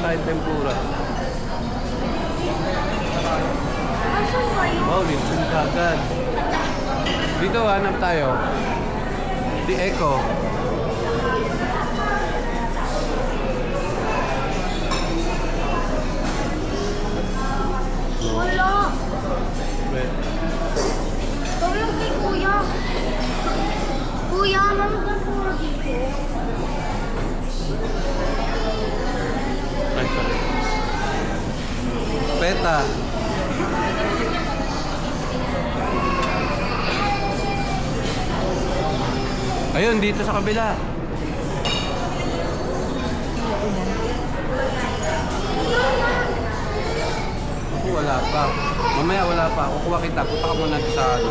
tayong tempura. Asan kayo? Wow, lipsin kagad. Dito, hanap tayo. Di Echo. Wala. Wait. Peta. Ayun, dito sa kabila. Ako wala pa. Mamaya wala pa. Kukuha kita. Punta ka muna sa ano.